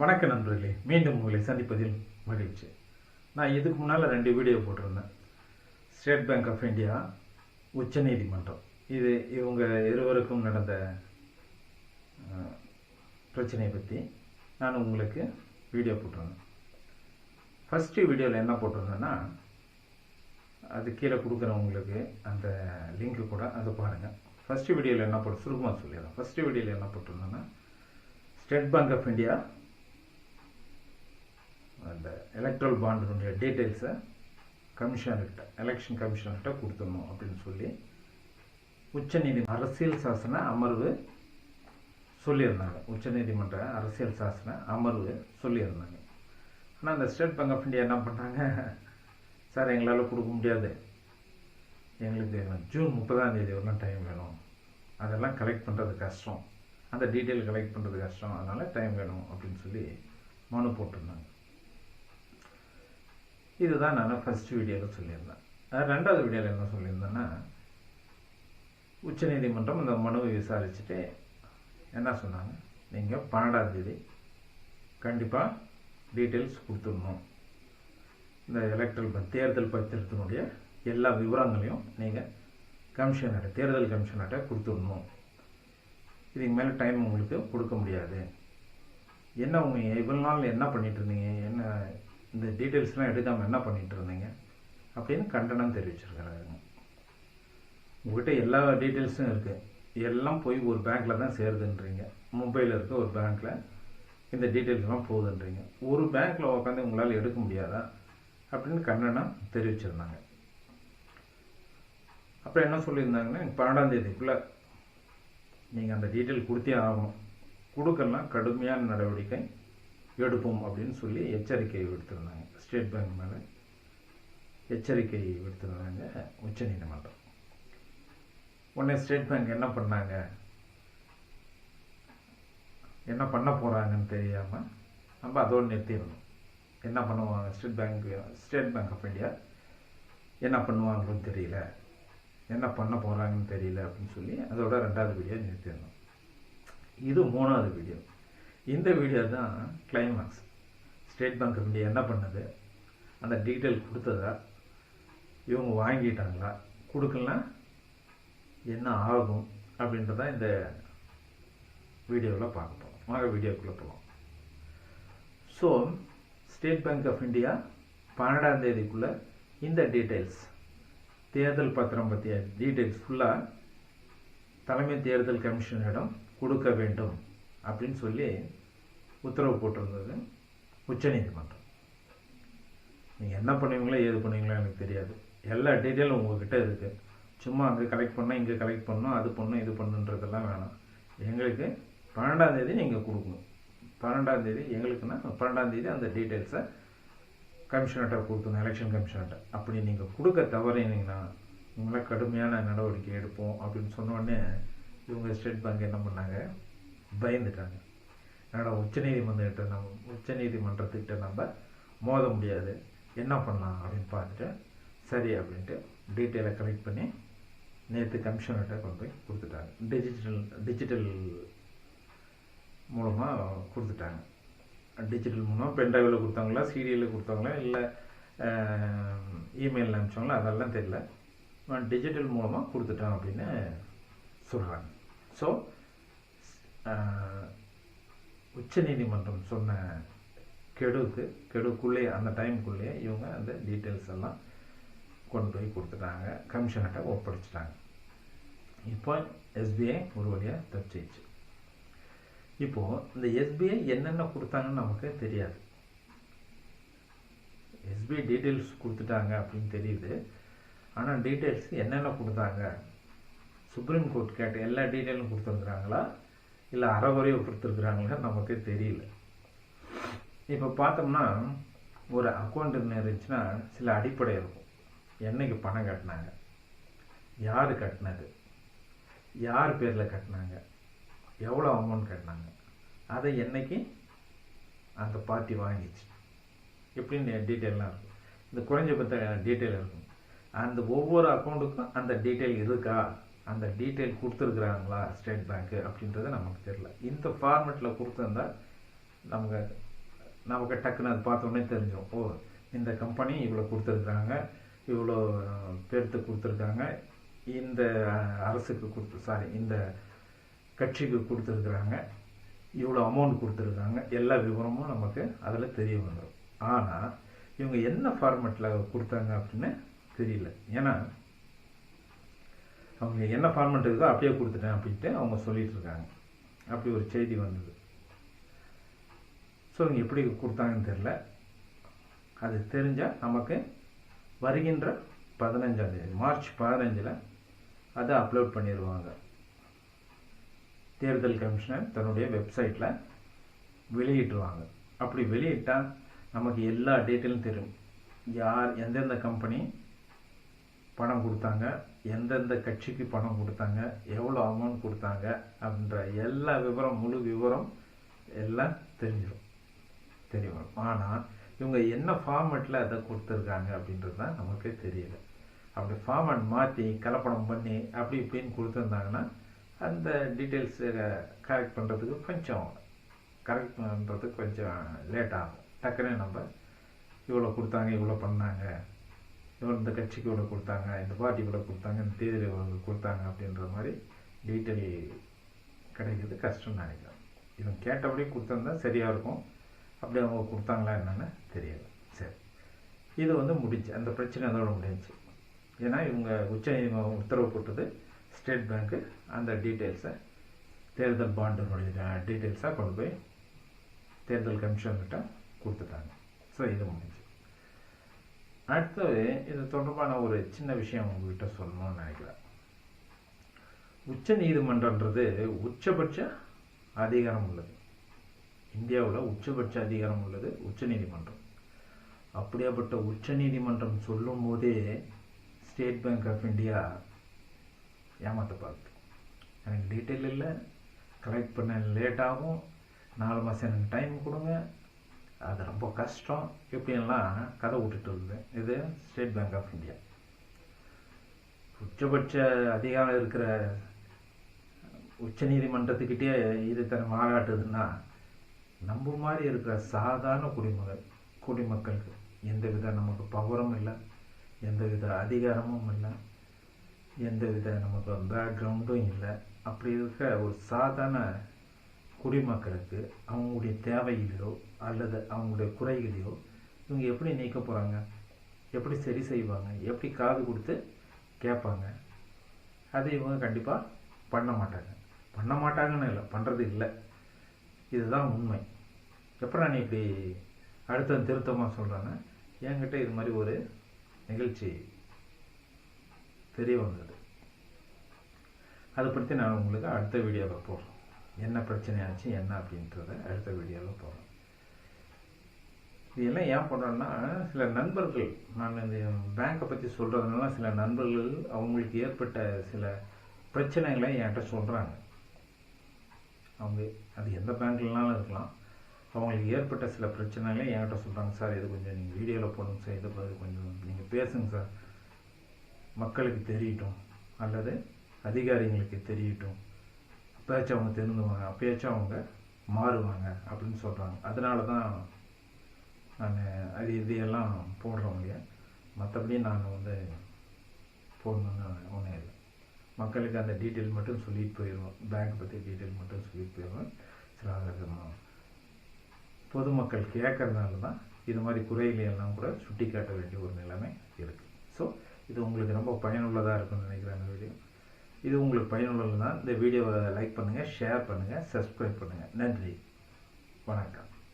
வணக்க நண்பர்களே மீண்டும் உங்களை சந்திப்பதில் மகிழ்ச்சி. நான் இதுக்கு முன்னால் ரெண்டு வீடியோ போட்டிருந்தேன். ஸ்டேட் பேங்க் ஆஃப் இந்தியா உச்சநீதிமன்றம். இது இவங்க இருவருக்கும் நடந்த பிரச்சனையை பற்றி நான் உங்களுக்கு வீடியோ போட்டிருந்தேன். ஃபஸ்ட்டு வீடியோவில் என்ன போட்டிருந்தேன்னா அது கீழே கொடுக்குறவங்களுக்கு அந்த லிங்க்கு கூட அதை பாருங்கள் ஃபஸ்ட்டு வீடியோவில் என்ன போட்டு சுருக்கமாக சொல்லிடுறேன் ஃபஸ்ட்டு வீடியோவில் என்ன போட்டிருந்தேன்னா ஸ்டேட் பேங்க் ஆஃப் இந்தியா அந்த எலக்ட்ரல் பாண்டினுடைய டீட்டெயில்ஸை கமிஷனர்கிட்ட எலெக்ஷன் கமிஷனர்கிட்ட கொடுத்துடணும் அப்படின்னு சொல்லி உச்சநீதி அரசியல் சாசன அமர்வு சொல்லியிருந்தாங்க. உச்சநீதிமன்ற அரசியல் சாசன அமர்வு சொல்லியிருந்தாங்க. ஆனால் அந்த ஸ்டேட் பேங்க் ஆஃப் இந்தியா என்ன பண்ணாங்க? சார் எங்களால் கொடுக்க முடியாது. எங்களுக்கு ஜூன் முப்பதாம் தேதி வரலாம் டைம் வேணும். அதெல்லாம் கலெக்ட் பண்ணுறது கஷ்டம். அந்த டீட்டெயில் கலெக்ட் பண்ணுறது கஷ்டம். அதனால் டைம் வேணும் அப்படின்னு சொல்லி மனு போட்டிருந்தாங்க. இதுதான் நான் ஃபஸ்ட் வீடியோவில் சொல்லியிருந்தேன். ரெண்டாவது வீடியோவில் என்ன சொல்லியிருந்தேன்னா உச்சநீதிமன்றம் இந்த மனுவை விசாரிச்சுட்டு என்ன சொன்னாங்க? நீங்கள் பன்னெண்டாந்தேதி கண்டிப்பாக டீட்டெயில்ஸ் கொடுத்துடணும். இந்த எலக்ட்ரல் தேர்தல் பத்திரத்தினுடைய எல்லா விவரங்களையும் நீங்கள் கமிஷனர்கிட்ட தேர்தல் கமிஷனர்கிட்ட கொடுத்துடணும். இதுக்கு மேலே டைம் உங்களுக்கு கொடுக்க முடியாது. என்ன உங்கள் இவ்வளோ நாள் என்ன பண்ணிகிட்ருந்தீங்க இருந்தீங்க? என்ன இந்த டீட்டெயில்ஸ்லாம் எடுக்காமல் என்ன பண்ணிகிட்டு இருந்தீங்க? அப்படின்னு கண்டனம் தெரிவிச்சிருக்கிறாங்க உங்ககிட்ட எல்லா டீட்டெயில்ஸும் இருக்குது எல்லாம் போய் ஒரு பேங்க்கில் தான் சேருதுன்றீங்க. மும்பையில் இருக்க ஒரு பேங்க்கில் இந்த டீட்டெயில்ஸ்லாம் போகுதுன்றீங்க. ஒரு பேங்க்கில் உட்காந்து உங்களால் எடுக்க முடியாதா? அப்படின்னு கண்டனம் தெரிவிச்சிருந்தாங்க. அப்புறம் என்ன சொல்லியிருந்தாங்கன்னா பன்னெண்டாம் தேதிக்குள்ளே நீங்கள் அந்த டீட்டெயில் கொடுத்தே ஆகணும். கொடுக்கலாம் கடுமையான நடவடிக்கை. எடுப்போம் அப்படின்னு சொல்லி எச்சரிக்கை விடுத்திருந்தாங்க. ஸ்டேட் பேங்க் மேலே எச்சரிக்கை விடுத்திருந்தாங்க உச்சநீதிமன்றம் உடனே ஸ்டேட் பேங்க் என்ன பண்ணாங்க? என்ன பண்ண போகிறாங்கன்னு தெரியாமல் நம்ம அதோடு நிறுத்திடணும். என்ன பண்ணுவாங்க? State Bank State Bank of India என்ன பண்ணுவாங்கன்னு தெரியல. என்ன பண்ண போகிறாங்கன்னு தெரியல அப்படின்னு சொல்லி அதோட ரெண்டாவது வீடியோ நிறுத்திடணும். இது மூணாவது வீடியோ. இந்த வீடியோ தான் climax State Bank of India என்ன பண்ணுது? அந்த டீட்டெயில் கொடுத்ததா? இவங்க வாங்கிட்டாங்களா? கொடுக்கலாம் என்ன ஆகும்? அப்படின்றத இந்த வீடியோவில் பார்க்க போகிறோம் வாங்க வீடியோக்குள்ளே போகலாம் so State Bank of India பன்னெண்டாம் தேதிக்குள்ளே இந்த டீட்டெயில்ஸ் தேர்தல் பத்திரம் பற்றிய டீட்டெயில்ஸ் ஃபுல்லாக தலைமை தேர்தல் கமிஷனரிடம் கொடுக்க வேண்டும் அப்படின்னு சொல்லி உத்தரவு போட்டிருந்தது. உச்சநீதிமன்றம் நீங்கள் என்ன பண்ணுவீங்களோ ஏது பண்ணுவீங்களோ எனக்கு தெரியாது. எல்லா டீட்டெயிலும் உங்ககிட்ட இருக்குது சும்மா அங்கே கலெக்ட் பண்ணால் இங்கே கலெக்ட் பண்ணோம் அது பண்ணும் இது பண்ணுன்றதெல்லாம் வேணாம். எங்களுக்கு பன்னெண்டாம் தேதி நீங்கள் கொடுக்கணும். பன்னெண்டாம் தேதி எங்களுக்குன்னா பன்னெண்டாம் தேதி அந்த டீட்டெயில்ஸை கமிஷனர்கிட்ட கொடுக்கணும் எலெக்ஷன் கமிஷனர்கிட்ட அப்படி நீங்கள் கொடுக்க தவறினீங்கன்னா உங்களை கடுமையான நடவடிக்கை எடுப்போம் அப்படின்னு சொன்ன உடனே இவங்க ஸ்டேட் பேங்க் என்ன பண்ணாங்க? பயந்துட்டாங்க. என்னடா உச்சநீதிமன்றத்திட்ட நம்ம உச்சநீதிமன்றத்துக்கிட்ட நம்ம மோத முடியாது. என்ன பண்ணலாம் அப்படின்னு பார்த்துட்டு சரி அப்படின்ட்டு டீட்டெயிலை கலெக்ட் பண்ணி நேற்று கமிஷனர்கிட்ட கொண்டு போய் கொடுத்துட்டாங்க. டிஜிட்டல் டிஜிட்டல் மூலமாக கொடுத்துட்டாங்க. டிஜிட்டல் மூலமாக பென்ட்ரைவில் கொடுத்தாங்களா சீரியலில் கொடுத்தாங்களா இல்லை இமெயிலில் அனுப்பிச்சாங்களா அதெல்லாம் தெரியல. டிஜிட்டல் மூலமாக கொடுத்துட்டான் அப்படின்னு சொல்கிறாங்க ஸோ உச்சநீதிமன்றம் சொன்ன கெடுக்கு கெடுக்குள்ளேயே அந்த டைமுக்குள்ளேயே இவங்க அந்த டீட்டெயில்ஸ் எல்லாம் கொண்டு போய் கொடுத்துட்டாங்க. கமிஷனர்கிட்ட ஒப்படைச்சிட்டாங்க. இப்போ எஸ்பிஐ ஒரு வழியாக தப்பிச்சிச்சு இப்போது இந்த எஸ்பிஐ என்னென்ன கொடுத்தாங்கன்னு நமக்கு தெரியாது. எஸ்பிஐ டீட்டெயில்ஸ் கொடுத்துட்டாங்க அப்படின்னு தெரியுது. ஆனால் டீட்டெயில்ஸ் என்னென்ன கொடுத்தாங்க? சுப்ரீம் கோர்ட் கேட்ட எல்லா டீட்டெயிலும் கொடுத்துருக்குறாங்களா? இல்லை அறகுறையை கொடுத்துருக்குறாங்களா நமக்கு தெரியல. இப்போ பார்த்தோம்னா ஒரு அக்கௌண்ட் இருந்துச்சுன்னா சில அடிப்படை இருக்கும். என்னைக்கு பணம் கட்டினாங்க? யார் கட்டினது? யார் பேரில் கட்டினாங்க? எவ்வளோ அமௌண்ட் கட்டினாங்க? அதை என்னைக்கு அந்த பார்ட்டி வாங்கிச்சு? எப்படின்னு டீட்டெயிலாம் இருக்கும். இந்த குறைஞ்சபட்ச டீட்டெயில் இருக்கும். அந்த ஒவ்வொரு அக்கௌண்ட்டுக்கும் அந்த டீட்டெயில் இருக்கா? அந்த டீட்டெயில் கொடுத்துருக்குறாங்களா ஸ்டேட் பேங்க்கு அப்படின்றது நமக்கு தெரியல. இந்த ஃபார்மெட்டில் கொடுத்துருந்தா நமக்கு நமக்கு டக்குன்னு அது பார்த்தோன்னே தெரிஞ்சிடும் ஓ இந்த கம்பெனி இவ்வளோ கொடுத்துருக்குறாங்க இவ்வளோ பேர்த்து கொடுத்துருக்காங்க. இந்த அரசுக்கு கொடுத்து சாரி இந்த கட்சிக்கு கொடுத்துருக்குறாங்க. இவ்வளோ அமௌண்ட் கொடுத்துருக்காங்க. எல்லா விவரமும் நமக்கு அதில் தெரிய வந்துடும் ஆனால் இவங்க என்ன ஃபார்மெட்டில் கொடுத்தாங்க அப்படின்னு தெரியல. ஏன்னா அவங்க என்ன ஃபார்மெட் இருக்கோ அப்படியே கொடுத்துட்டேன் அப்படின்ட்டு அவங்க சொல்லிட்டு இருக்காங்க. அப்படி ஒரு செய்தி வந்தது. ஸோ இவங்க எப்படி கொடுத்தாங்கன்னு தெரில அது தெரிஞ்சால் நமக்கு வருகின்ற பதினஞ்சாம் தேதி மார்ச் பதினஞ்சில் அதை அப்லோட் பண்ணிடுவாங்க தேர்தல் கமிஷனர் தன்னுடைய வெப்சைட்டில் வெளியிட்டுருவாங்க. அப்படி வெளியிட்டால் நமக்கு எல்லா டீட்டெயிலும் தெரியும். யார் எந்தெந்த கம்பெனி பணம் கொடுத்தாங்க எந்தெந்த கட்சிக்கு பணம் கொடுத்தாங்க எவ்வளோ அமௌண்ட் கொடுத்தாங்க அப்படின்ற எல்லா விவரம் முழு விவரம் எல்லாம் தெரிஞ்சிடும். தெரியும். ஆனால் இவங்க என்ன ஃபார்மெட்டில் அதை கொடுத்துருக்காங்க அப்படின்றது தான் நமக்கு தெரியல. அப்படி ஃபார்மெட் மாற்றி கலப்படம் பண்ணி அப்படி இப்படின்னு கொடுத்துருந்தாங்கன்னா அந்த டீட்டெயில்ஸை கரெக்ட் பண்ணுறதுக்கு கொஞ்சம் கரெக்ட் பண்ணுறதுக்கு கொஞ்சம் லேட் ஆகும். டக்குன்னு நம்ம இவ்வளோ கொடுத்தாங்க இவ்வளோ பண்ணாங்க இந்த கட்சிக்கு இவ்வளோ கொடுத்தாங்க இந்த பார்ட்டி இவ்வளோ கொடுத்தாங்க இந்த தேர்தல் இவ்வளோ கொடுத்தாங்க அப்படின்ற மாதிரி டீட்டெயில் கிடைக்கிறது கஷ்டம்னு நினைக்கிறேன். இவன் கேட்டபடி கொடுத்துருந்தா சரியாக இருக்கும். அப்படி அவங்க கொடுத்தாங்களா என்னன்னு தெரியல சரி. இது வந்து முடிஞ்சு அந்த பிரச்சனை அதோட முடிஞ்சு. ஏன்னா இவங்க உச்ச நீதிமன்றம் உத்தரவு போட்டது ஸ்டேட் பேங்க்கு அந்த டீட்டெயில்ஸை தேர்தல் பாண்டினுடைய டீட்டெயில்ஸாக கொண்டு போய் தேர்தல் கமிஷன்கிட்ட கொடுத்துட்டாங்க. ஸோ இது முடிஞ்சு. அடுத்தது இது தொடர்பான ஒரு சின்ன விஷயம் உங்ககிட்ட சொல்லணும்னு நினைக்கிறேன். உச்ச நீதிமன்றன்றது உச்சபட்ச அதிகாரம் உள்ளது. இந்தியாவில் உச்சபட்ச அதிகாரம் உள்ளது உச்ச நீதிமன்றம். அப்படியாப்பட்ட உச்ச நீதிமன்றம் சொல்லும் போதே ஸ்டேட் பேங்க் ஆஃப் இந்தியா ஏமாத்த பார்த்து எனக்கு டீட்டெயில் இல்லை. கலெக்ட் பண்ண லேட் ஆகும். நாலு மாதம் எனக்கு டைம் கொடுங்க. அது ரொம்ப கஷ்டம். இப்படியெல்லாம் கதை விட்டுட்டு இருந்தது இது ஸ்டேட் பேங்க் ஆஃப் இந்தியா உச்சபட்ச அதிகாரம் இருக்கிற உச்ச நீதிமன்றத்துக்கிட்டே இது தன் மாறாட்டுதுன்னா நம்ம மாதிரி இருக்கிற சாதாரண குடிமகள் குடிமக்களுக்கு எந்த வித நமக்கு பவரும் இல்லை எந்த வித அதிகாரமும் இல்லை எந்த வித நமக்கு பேக்ரவுண்டும் இல்லை. அப்படி இருக்க ஒரு சாதாரண குடிமக்களுக்கு அவங்களுடைய தேவைகளையோ அல்லது அவங்களுடைய குறைகளையோ இவங்க எப்படி நீக்க போகிறாங்க எப்படி சரி செய்வாங்க? எப்படி காது கொடுத்து கேட்பாங்க? அதை இவங்க கண்டிப்பாக பண்ண மாட்டாங்க. பண்ண மாட்டாங்கன்னு இல்லை பண்ணுறது இல்லை. இதுதான் உண்மை. எப்போ நான் இப்படி அடுத்த திருத்தமாக சொல்கிறேன்னா என்கிட்ட இது மாதிரி ஒரு நிகழ்ச்சி தெரிய வந்தது. அதை பற்றி நான் உங்களுக்கு அடுத்த வீடியோவில் போடுறேன். என்ன பிரச்சனையாச்சு என்ன அப்படின்றத அடுத்த வீடியோவில் போடுறேன். இது எல்லாம் ஏன் பண்ணுறேன்னா சில நண்பர்கள் நான் இந்த பேங்க்கை பற்றி சொல்கிறதுனால சில நண்பர்கள் அவங்களுக்கு ஏற்பட்ட சில பிரச்சனைகளை என்கிட்ட சொல்கிறாங்க அவங்க அது எந்த பேங்க்லனாலும் இருக்கலாம். அவங்களுக்கு ஏற்பட்ட சில பிரச்சனைகளை என்கிட்ட சொல்கிறாங்க சார் இது கொஞ்சம் நீங்கள் வீடியோவில் போடுங்க சார். இதை பற்றி கொஞ்சம் நீங்கள் பேசுங்க சார். மக்களுக்கு தெரியட்டும். அல்லது அதிகாரிங்களுக்கு தெரியட்டும். அப்பயாச்சும் அவங்க தெரிந்துவாங்க அப்பயாச்சும் அவங்க மாறுவாங்க. அப்படின்னு சொல்கிறாங்க அதனால தான் நான் அது இதையெல்லாம் போடுறவங்க மற்றபடி நான் வந்து போடணுன்னு ஒன்றும் இல்லை. மக்களுக்கு அந்த டீட்டெயில் மட்டும் சொல்லிட்டு போயிடுவோம். பேங்க் பற்றி டீட்டெயில் மட்டும் சொல்லிட்டு போயிடுவோம். சில பொதுமக்கள் கேட்கறதுனால தான் இது மாதிரி குறைகளை எல்லாம் கூட சுட்டி காட்ட வேண்டிய ஒரு நிலைமை இருக்குது ஸோ இது உங்களுக்கு ரொம்ப பயனுள்ளதாக இருக்கும்னு நினைக்கிறேன் இந்த வீடியோ. இது உங்களுக்கு பயனுள்ளது இந்த வீடியோவை லைக் பண்ணுங்கள் ஷேர் பண்ணுங்கள் சப்ஸ்கிரைப் பண்ணுங்கள் நன்றி. வணக்கம்.